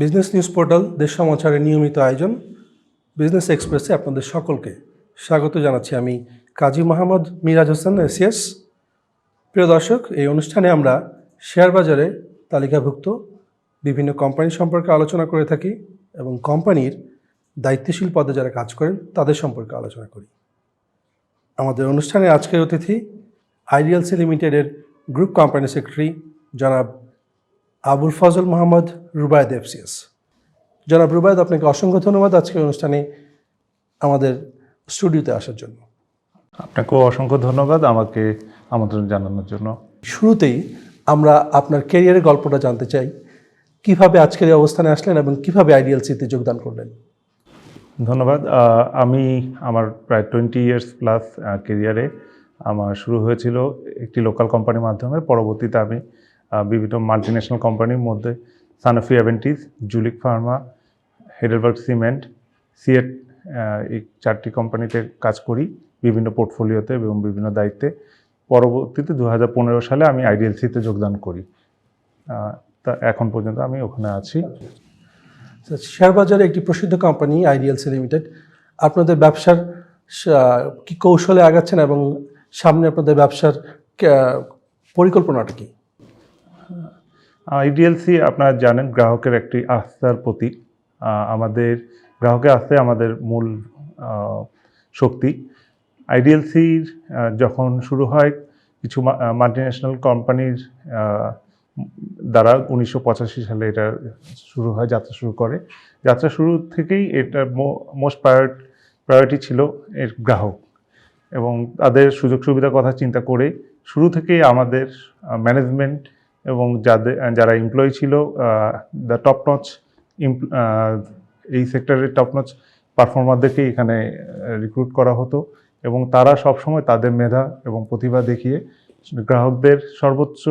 Business news portal দেশ সমাচারের নিয়মিত আয়োজন বিজনেস এক্সপ্রেসে আপনাদের সকলকে স্বাগত জানাচ্ছি আমি কাজী মোহাম্মদ মিরাজ হোসেন এসিএস প্রিয় দর্শক, এই অনুষ্ঠানে আমরা শেয়ার বাজারে তালিকাভুক্ত বিভিন্ন কোম্পানি সম্পর্কে আলোচনা করে থাকি এবং কোম্পানির দায়িত্বশীল পদে যারা কাজ করেন, তাদের সম্পর্কে আলোচনা করি। আমাদের অনুষ্ঠানে আজকের অতিথি আইডিয়ালসি লিমিটেডের গ্রুপ কোম্পানি সেক্রেটারি জনাব আবুল ফজল মোহাম্মদ রুবায়দ এফসিএস। জনাব রুবায়দ আপনাকে অসংখ্য ধন্যবাদ আজকের অনুষ্ঠানে আমাদের স্টুডিওতে আসার জন্য। আপনাকেও অসংখ্য ধন্যবাদ আমাকে আমন্ত্রণ জানানোর জন্য। শুরুতেই আমরা আপনার ক্যারিয়ারের গল্পটা জানতে চাই। কীভাবে আজকের এই অবস্থানে আসলেন এবং কীভাবে আইডিয়ালসিতে যোগদান করলেন? ধন্যবাদ। আমি আমার প্রায় টোয়েন্টি ইয়ার্স প্লাস কেরিয়ারে আমার শুরু হয়েছিল একটি লোকাল কোম্পানির মাধ্যমে। পরবর্তীতে আমি বিভিন্ন মাল্টিন্যাশনাল কোম্পানির মধ্যে Sanofi Aventis Zuellig pharma Heidelberg cement CEAT এই চারটি কোম্পানিতে কাজ করি বিভিন্ন পোর্টফোলিওতে এবং বিভিন্ন দায়িত্বে। পরবর্তীতে দু হাজার পনেরো সালে আমি আইডিএলসিতে যোগদান করি। তা এখন পর্যন্ত আমি ওখানে আছি। শেয়ার বাজারে একটি প্রসিদ্ধ কোম্পানি আইডিয়ালসি লিমিটেড আপনাদের ব্যবসার কি কৌশলে আগাচ্ছেন এবং সামনে আপনাদের ব্যবসার পরিকল্পনাটা কি? আইডিএলসি আপনারা জানেন গ্রাহকের একটি আস্থার প্রতীক। আমাদের, গ্রাহকের আস্থা আমাদের মূল শক্তি। আইডিএলসির যখন শুরু হয়, কিছু মাল্টিন্যাশনাল কোম্পানির দ্বারা উনিশশো পঁচাশি সালে এটা শুরু হয়, যাত্রা শুরু করে। যাত্রা শুরু থেকেই এটা মোস্ট প্রায়োরিটি ছিল এর গ্রাহক। এবং তাদের সুযোগ সুবিধার কথা চিন্তা করে শুরু থেকেই আমাদের ম্যানেজমেন্ট এবং যাদের যারা এমপ্লয়ি ছিল দ্য টপ নচ এই সেক্টরের টপ নচ পারফর্মারদেরকে এখানে রিক্রুট করা হতো এবং তারা সবসময় তাদের মেধা এবং প্রতিভা দেখিয়ে গ্রাহকদের সর্বোচ্চ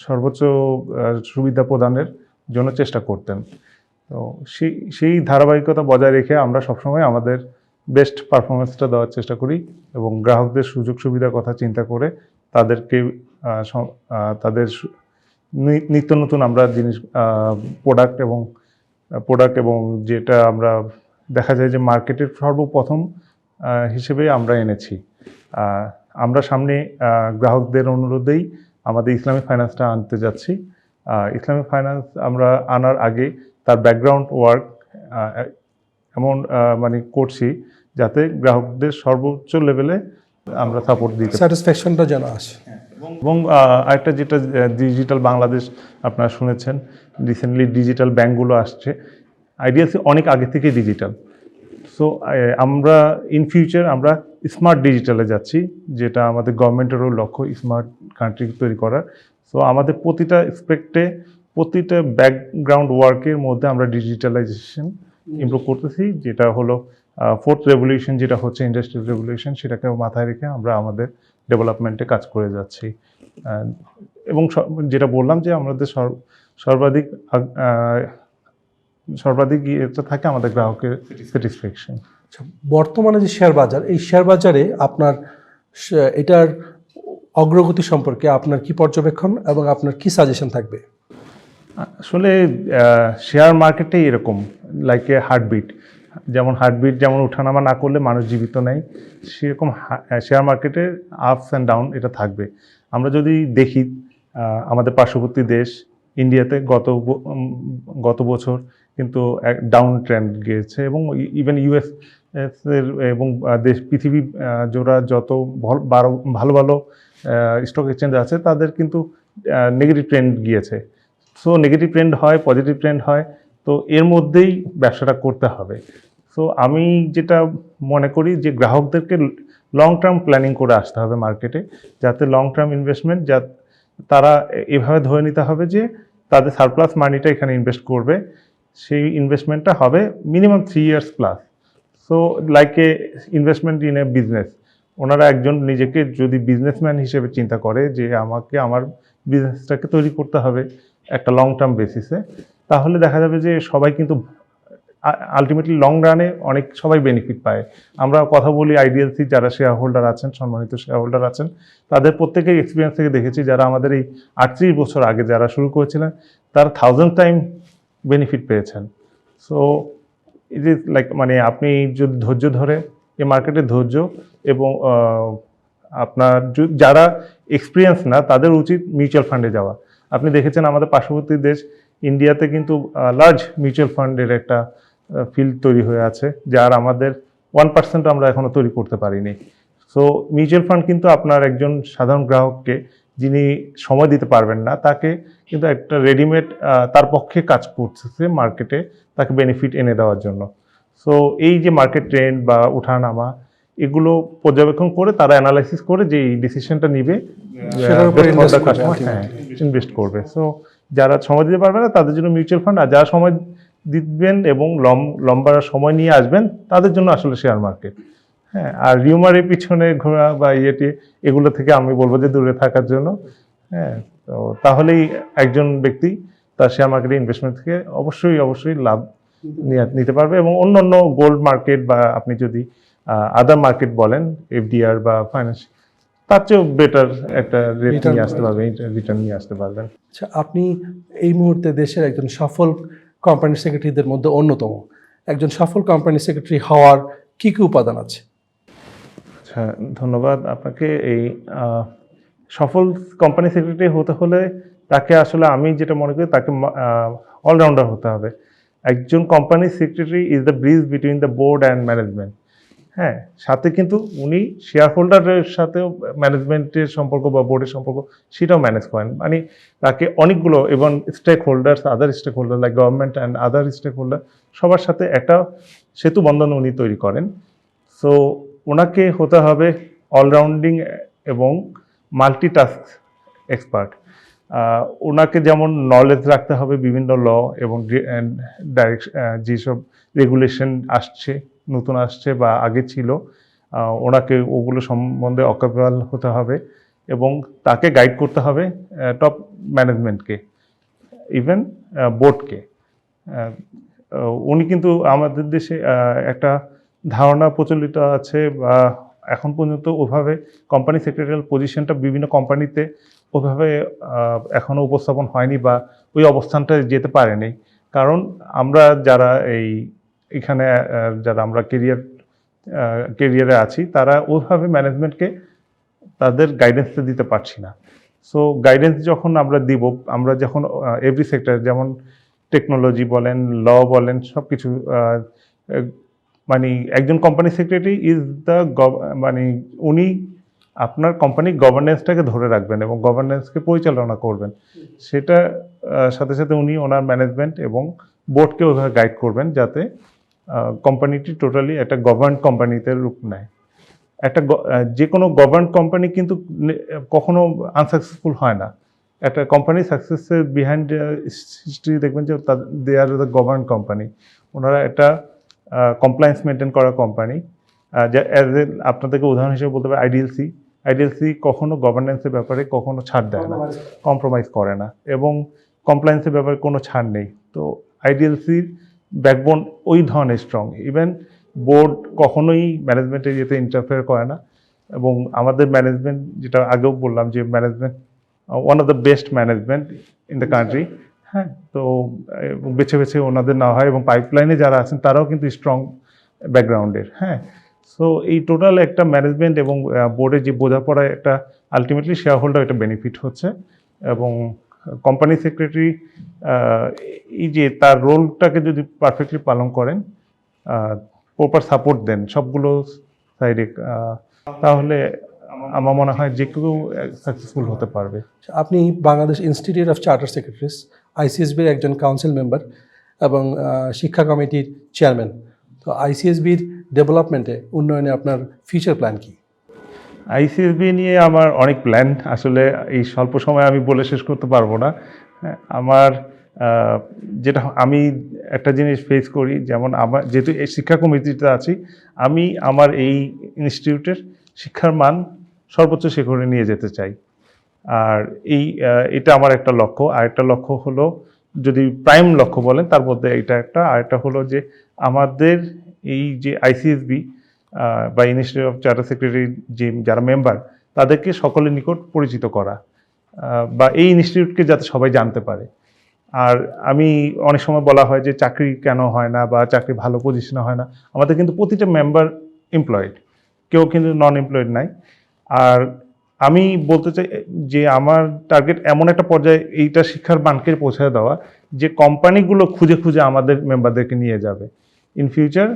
সর্বোচ্চ সুবিধা প্রদানের জন্য চেষ্টা করতেন। তো সেই সেই ধারাবাহিকতা বজায় রেখে আমরা সবসময় আমাদের বেস্ট পারফরমেন্সটা দেওয়ার চেষ্টা করি এবং গ্রাহকদের সুযোগ সুবিধার কথা চিন্তা করে তাদেরকে তাদের নিত্য নতুন আমরা জিনিস প্রোডাক্ট এবং প্রোডাক্ট এবং যেটা আমরা দেখা যায় যে মার্কেটের সর্বপ্রথম হিসেবে আমরা এনেছি। আমরা সামনে গ্রাহকদের অনুরোধেই আমাদের ইসলামিক ফাইন্যান্সটা আনতে যাচ্ছি। ইসলামিক ফাইন্যান্স আমরা আনার আগে তার ব্যাকগ্রাউন্ড ওয়ার্ক এমন মানে করছি যাতে গ্রাহকদের সর্বোচ্চ লেভেলে আমরা সাপোর্ট দিই স্যাটিসফ্যাকশনটা যেন আসে। এবং আরেকটা যেটা ডিজিটাল বাংলাদেশ আপনারা শুনেছেন রিসেন্টলি ডিজিটাল ব্যাঙ্কগুলো আসছে। আইডিয়াসি অনেক আগে থেকেই ডিজিটাল সো আমরা ইন ফিউচার আমরা স্মার্ট ডিজিটালে যাচ্ছি, যেটা আমাদের গভর্নমেন্টেরও লক্ষ্য স্মার্ট কান্ট্রি তৈরি করার। সো আমাদের প্রতিটা স্পেক্টে প্রতিটা ব্যাকগ্রাউন্ড ওয়ার্কের মধ্যে আমরা ডিজিটালাইজেশন ইমপ্রুভ করতেছি যেটা হলো ফোর্থ রেভলিউশন যেটা হচ্ছে ইন্ডাস্ট্রিয়াল রেভলিউশন সেটাকে মাথায় রেখে আমরা আমাদের ডেভেলপমেন্টে কাজ করে যাচ্ছি। এবং যেটা বললাম যে আমাদের সর- সর্বাধিক সর্বাধিক ইয়েটা থাকে আমাদের গ্রাহকের স্যাটিসফ্যাকশন আচ্ছা, বর্তমানে যে শেয়ার বাজার এই শেয়ার বাজারে আপনার এটার অগ্রগতি সম্পর্কে আপনার কি পর্যবেক্ষণ এবং আপনার কি সাজেশন থাকবে? আসলে শেয়ার মার্কেটেই এরকম লাইক এ হার্টবিট যেমন হার্টবিট যেমন ওঠানামা না করলে মানুষ জীবিত নেই, সেরকম শেয়ার মার্কেটের আপস অ্যান্ড ডাউন এটা থাকবে। আমরা যদি দেখি আমাদের পার্শ্ববর্তী দেশ ইন্ডিয়াতে গত গত বছর কিন্তু ডাউন ট্রেন্ড গিয়েছে এবং ইভেন ইউএস এর এবং দেশ, পৃথিবী জোড়া যত ভল- ভালো ভালো স্টক এক্সচেঞ্জ আছে, তাদের কিন্তু নেগেটিভ ট্রেন্ড গিয়েছে। সো নেগেটিভ ট্রেন্ড হয় পজিটিভ ট্রেন্ড হয়, তো এর মধ্যেই ব্যবসাটা করতে হবে। সো আমি যেটা মনে করি যে গ্রাহকদেরকে লং টার্ম প্ল্যানিং করে আসতে হবে মার্কেটে যাতে লং টার্ম ইনভেস্টমেন্ট যা তারা এভাবে ধরে নিতে হবে যে তাদের সারপ্লাস মানিটা এখানে ইনভেস্ট করবে, সেই ইনভেস্টমেন্টটা হবে minimum three years plus so like a investment in a business ওনারা একজন নিজেকে যদি বিজনেসম্যান হিসেবে চিন্তা করে যে আমাকে আমার বিজনেসটাকে তৈরি করতে হবে একটা লং টার্ম বেসিসে তাহলে দেখা যাবে যে সবাই কিন্তু আলটিমেটলি লং রানে অনেক সবাই বেনিফিট পায়। আমরা কথা বলি আইডিএলসি যারা শেয়ার হোল্ডার আছেন, সম্মানিত শেয়ার হোল্ডার আছেন, তাদের প্রত্যেকের এক্সপিরিয়েন্স থেকে দেখেছি, যারা আমাদের এই আটত্রিশ বছর আগে যারা শুরু করেছিলেন, তারা থাউজেন্ড টাইম বেনিফিট পেয়েছেন। সো ইট ইজ লাইক মানে আপনি যদি ধৈর্য ধরে এই মার্কেটে ধৈর্য এবং আপনার যারা এক্সপিরিয়েন্স না, তাদের উচিত মিউচুয়াল ফান্ডে যাওয়া। আপনি দেখেছেন আমাদের পার্শ্ববর্তী দেশ ইন্ডিয়াতে কিন্তু লার্জ মিউচুয়াল ফান্ডের একটা ফিল্ড তৈরি হয়ে আছে, যার আমাদের ওয়ান পার্সেন্ট আমরা এখনও তৈরি করতে পারিনি। সো মিউচুয়াল ফান্ড কিন্তু আপনার একজন সাধারণ গ্রাহককে, যিনি সময় দিতে পারবেন না, তাকে কিন্তু একটা রেডিমেড তার পক্ষে কাজ করতেছে মার্কেটে তাকে বেনিফিট এনে দেওয়ার জন্য। সো এই যে মার্কেট ট্রেন্ড বা ওঠানামা এগুলো পর্যবেক্ষণ করে তারা অ্যানালাইসিস করে যে এই ডিসিশনটা নিবে সেটার উপর হ্যাঁ ইনভেস্ট করবে। সো যারা সময় দিতে পারবে না তাদের জন্য মিউচুয়াল ফান্ড আর যারা সময় দিবেন এবং লম লম্বা সময় নিয়ে আসবেন তাদের জন্য আসলে শেয়ার মার্কেট হ্যাঁ আর রিউমারের পিছনে ঘোরা বা ইয়েটি এগুলো থেকে আমি বলব যে দূরে থাকার জন্য। হ্যাঁ তো তাহলেই একজন ব্যক্তি তার শেয়ার মার্কেটে ইনভেস্টমেন্ট থেকে অবশ্যই অবশ্যই লাভ নিতে পারবে এবং অন্য অন্য গোল্ড মার্কেট বা আপনি যদি আদার মার্কেট বলেন এফডিআর বা ফাইন্যান্স তার চেয়েও বেটার একটা রেট নিয়ে আসতে পারবেন রিটার্ন নিয়ে আসতে পারবেন। আচ্ছা আপনি এই মুহূর্তে দেশের একজন সফল কোম্পানি সেক্রেটারিদের মধ্যে অন্যতম। একজন সফল কোম্পানি সেক্রেটারি হওয়ার কি কি উপাদান আছে? আচ্ছা ধন্যবাদ আপনাকে। এই সফল কোম্পানি সেক্রেটারি হতে হলে তাকে আসলে আমি যেটা মনে করি তাকে অলরাউন্ডার হতে হবে। একজন company secretary is the bridge between the board and management হ্যাঁ সাথে কিন্তু উনি শেয়ার হোল্ডারের সাথেও ম্যানেজমেন্টের সম্পর্ক বা বোর্ডের সম্পর্ক, সেটাও ম্যানেজ করেন। মানে তাকে অনেকগুলো এবং stakeholders other stakeholder like government and other stakeholder সবার সাথে একটা সেতু বন্ধন উনি তৈরি করেন। সো ওনাকে হতে হবে অলরাউন্ডিং এবং মাল্টিটাস্ক এক্সপার্ট ওনাকে যেমন নলেজ রাখতে হবে বিভিন্ন ল এবং ডাইরেক্ট যেসব রেগুলেশন আসছে নতুন আসছে বা আগে ছিল ওনাকে ওগুলো সম্বন্ধে অকাপাল হতে হবে এবং তাকে গাইড করতে হবে টপ ম্যানেজমেন্টকে ইভেন বোর্ডকে উনি কিন্তু আমাদের দেশে একটা ধারণা প্রচলিত আছে বা এখন পর্যন্ত ওভাবে কোম্পানি সেক্রেটারিয়াল পজিশনটা বিভিন্ন কোম্পানিতে ওভাবে এখনও উপস্থাপন হয়নি বা ওই অবস্থানটা যেতে পারেনি। কারণ আমরা যারা এই এখানে যারা আমরা কেরিয়ার কেরিয়ারে আছি, তারা ওইভাবে ম্যানেজমেন্টকে তাদের গাইডেন্সটা দিতে পারছি না। সো গাইডেন্স যখন আমরা দিব, আমরা যখন এভরি সেক্টর যেমন টেকনোলজি বলেন ল বলেন সব কিছু মানে একজন কোম্পানি সেক্রেটারি ইজ দ্য মানে উনি আপনার কোম্পানির গভর্নেন্সটাকে ধরে রাখবেন এবং গভর্নেন্সকে পরিচালনা করবেন। সেটা সাথে সাথে উনি ওনার ম্যানেজমেন্ট এবং বোর্ডকে ওইভাবে গাইড করবেন যাতে কোম্পানিটি টোটালি একটা গভর্ন কোম্পানিতে রূপ নেয়। একটা যে কোনো গভর্ন কোম্পানি কিন্তু কখনো আনসাকসেসফুল হয় না। একটা কোম্পানি সাকসেসের বিহাইন্ড হিস্ট্রি দেখবেন যে they are the govern company ওনারা একটা কমপ্লায়েন্স মেনটেন করা কোম্পানি অ্যাজ এ আপনাদেরকে উদাহরণ হিসেবে বলতে পারি আইডিএলসি আইডিএলসি কখনো গভর্নেন্সের ব্যাপারে কখনো ছাড় দেয় না। কম্প্রোমাইজ করে। না। এবং কমপ্লায়েন্সের ব্যাপারে কোনো ছাড় নেই। তো আইডিএলসির ব্যাকবোন ওই ধরনের স্ট্রং ইভেন বোর্ড কখনোই ম্যানেজমেন্টের ইয়েতে ইন্টারফেয়ার করে না। এবং আমাদের ম্যানেজমেন্ট যেটা আগেও বললাম যে management one of the best management in the country হ্যাঁ তো বেছে বেছে ওনাদের না হয় এবং পাইপলাইনে যারা আছেন, তারাও কিন্তু স্ট্রং ব্যাকগ্রাউন্ডের হ্যাঁ সো এই টোটাল একটা ম্যানেজমেন্ট এবং বোর্ডের যে বোঝাপড়ায় একটা আলটিমেটলি শেয়ার হোল্ডার এটা বেনিফিট হচ্ছে। এবং কোম্পানি সেক্রেটারি এই যে তার রোলটাকে যদি পারফেক্টলি পালন করেন প্রপার সাপোর্ট দেন সবগুলো সাইডে তাহলে আমার মনে হয় যে কেউ সাকসেসফুল হতে পারবে। আপনি Bangladesh Institute of Charter Secretaries আইসিএসবির একজন কাউন্সিল মেম্বার এবং শিক্ষা কমিটির চেয়ারম্যান তো আইসিএসবির ডেভেলপমেন্টে উন্নয়নে আপনার ফিউচার প্ল্যান কি? আইসিএসবি নিয়ে আমার অনেক প্ল্যান আসলে এই স্বল্প সময় আমি বলে শেষ করতে পারব না। হ্যাঁ, আমার যেটা আমি একটা জিনিস ফেস করি যেমন আমার যেহেতু এই শিক্ষা কমিটিতে আছি আমি আমার এই ইনস্টিটিউটের শিক্ষার মান সর্বোচ্চ শিখরে নিয়ে যেতে চাই। আর এই এটা আমার একটা লক্ষ্য। আর একটা লক্ষ্য হলো যদি প্রাইম লক্ষ্য বলেন তার মধ্যে এটা একটা। আর একটা হলো যে আমাদের এই যে আইসিএসবি বা ইনস্টিটিউট অফ চার্টার সেক্রেটারি যে যারা মেম্বার তাদেরকে সকলের নিকট পরিচিত করা বা এই ইনস্টিটিউটকে যাতে সবাই জানতে পারে। আর আমি অনেক সময় বলা হয় যে চাকরি কেন হয় না বা চাকরি ভালো পজিশনে হয় না। আমাদের কিন্তু প্রতিটা মেম্বার এমপ্লয়েড কেউ কিন্তু নন এমপ্লয়েড নাই। আর আমি বলতে চাই যে আমার টার্গেট এমন একটা পর্যায়ে এইটা শিক্ষার মানকে পৌঁছে দেওয়া যে কোম্পানিগুলো খুঁজে খুঁজে আমাদের মেম্বারদেরকে নিয়ে যাবে। ইন ফিউচার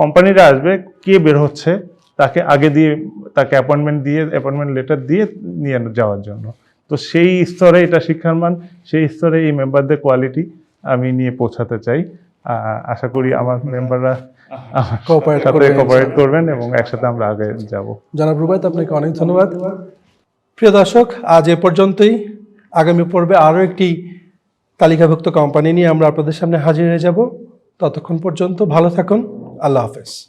কোম্পানিরা আসবে কে বের হচ্ছে তাকে আগে দিয়ে তাকে অ্যাপয়েন্টমেন্ট দিয়ে অ্যাপয়েন্টমেন্ট লেটার দিয়ে নিয়ে যাওয়ার জন্য। তো সেই স্তরে এটা শিক্ষার মান সেই স্তরে এই মেম্বারদের কোয়ালিটি আমি নিয়ে পৌঁছাতে চাই। আশা করি আমার মেম্বাররা সাথে করবেন এবং একসাথে আমরা আগে যাব। জনাব রুবায়ত আপনাকে অনেক ধন্যবাদ। প্রিয় দর্শক আজ এ পর্যন্তই। আগামী পর্বে আরও একটি তালিকাভুক্ত কোম্পানি নিয়ে আমরা আপনাদের সামনে হাজির হয়ে যাব। ততক্ষণ পর্যন্ত ভালো থাকুন। আল্লাহ হাফেজ